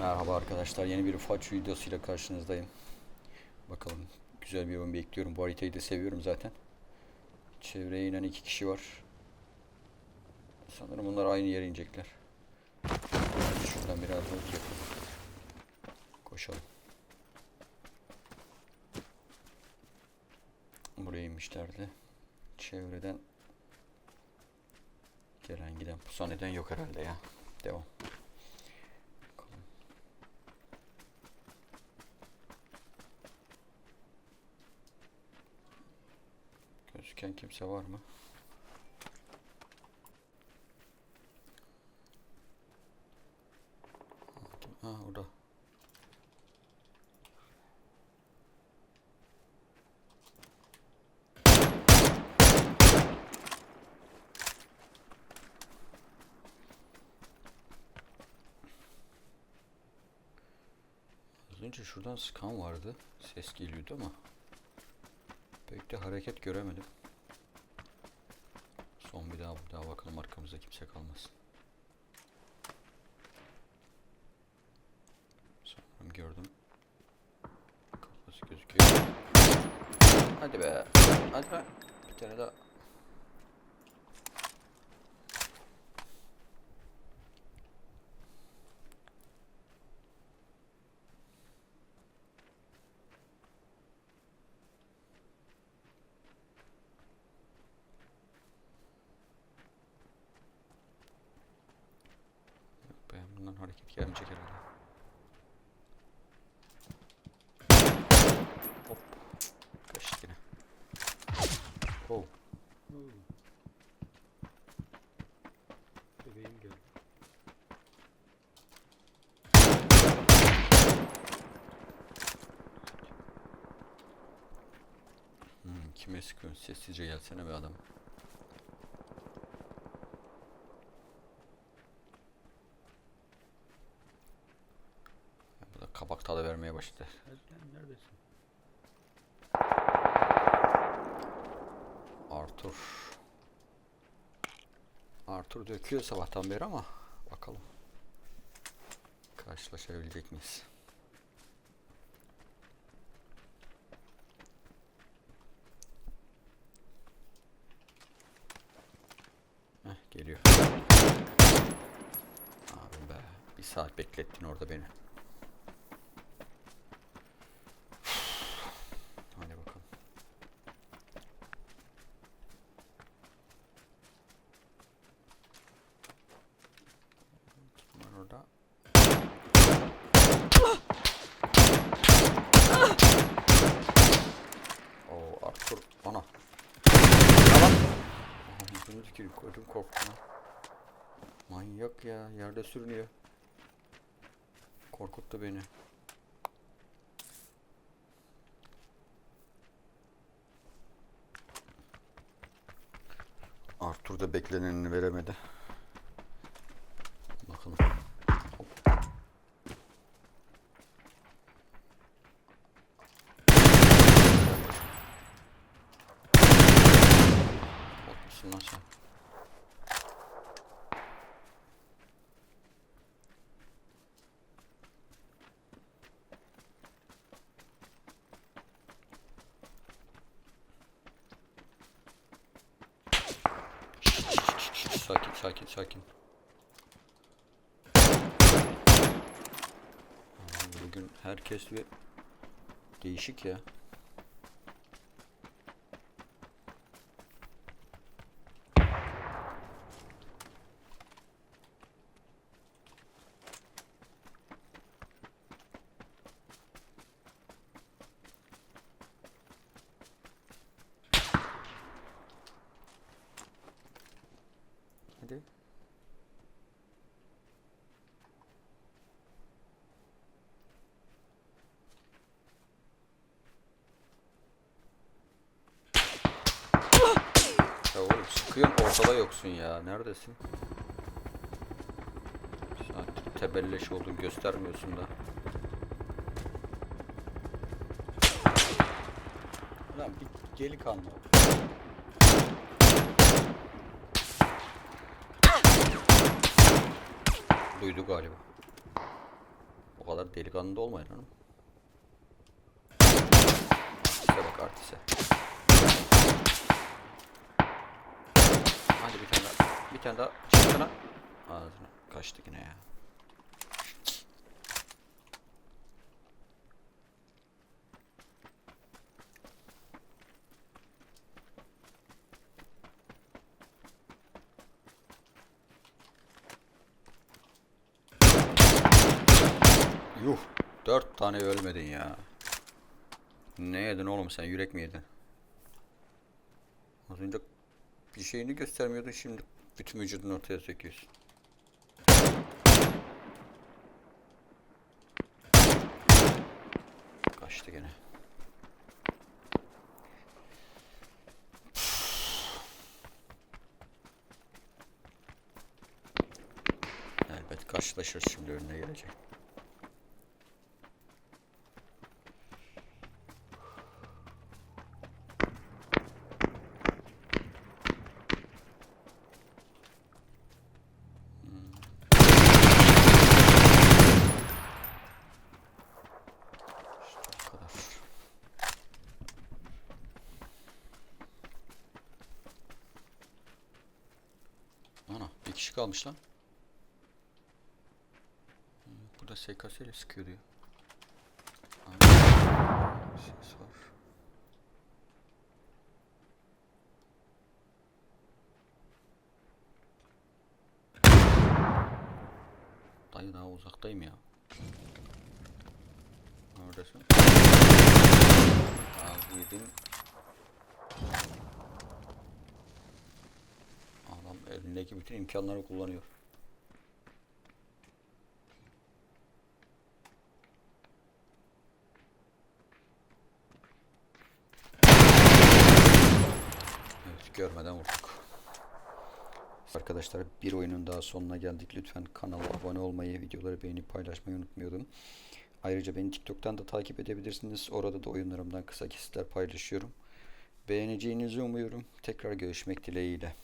Merhaba arkadaşlar. Yeni bir Faç videosuyla karşınızdayım. Bakalım güzel bir oyun bekliyorum. Bu haritayı da seviyorum zaten. Çevreye inen iki kişi var. Sanırım bunlar aynı yere inecekler. Şuradan biraz loot yapalım. Koşalım. Buraya inmişlerdi. Çevreden gelen giden pusaneden yok herhalde ya. Devam. Bakalım. Gözüken kimse var mı? Ha orada. Az önce şuradan sıkan vardı. Ses geliyordu ama pek de hareket göremedim. Bir daha bir daha bakalım arkamızda kimse kalmasın. Sanırım gördüm. Kafası gözüküyor. Hadi be. Hadi be. Bir tane daha. Yok be bundan hareket gelmeyecek herhalde. Hop. Kaçtı yine. Oh. Bebeğim geldi. Hmm, kime sıkıyorsun? Sessizce gelsene be adam. Ya Bu da kabak tadı vermeye başladı. Neredesin? Arthur. Arthur döküyor sabahtan beri ama bakalım. Karşılaşabilecek miyiz? Heh, geliyor. Abi be, bir saat beklettin orada beni. Hadi bakalım. Kim var orada? Oo Arthur ana. Tamam. Koydum korktum lan. Manyak ya yerde sürünüyor. Korkuttu beni. Arthur da beklenenini veremedi. Bakalım. Hop. Bot musun lan sen? Sakin sakin sakin. Bugün herkes bir değişik ya. Hadi. Ya sıkıyorsun ortada yoksun ya. Neredesin? Saattir tebelleş oldun göstermiyorsun da. Lan bir geli kalma. Duydu galiba. kadar delikanlı da olmayın hanım. İşte bak artise. Hadi bir tane daha. Bir tane daha. Çıksana. Ağzına kaçtı yine ya. Yuh. Dört tane ölmedin ya. Ne yedin oğlum sen? Yürek mi yedin? Az önce bir şeyini göstermiyordun şimdi bütün vücudunu ortaya söküyorsun. Kaçtı gene. Elbet karşılaşırız şimdi önüne gelecek. İşte bu kadar. Ana bir kişi kalmış lan. Burada SKS ile sıkıyor diyor. Ses var. Dayı daha uzaktayım ya. Neredesin? Al yedim. Adam elindeki bütün imkanları kullanıyor. Evet görmeden vurduk. Arkadaşlar bir oyunun daha sonuna geldik. Lütfen kanala abone olmayı, videoları beğenip paylaşmayı unutmayalım. Ayrıca beni TikTok'tan da takip edebilirsiniz. Orada da oyunlarımdan kısa kesitler paylaşıyorum. Beğeneceğinizi umuyorum. Tekrar görüşmek dileğiyle.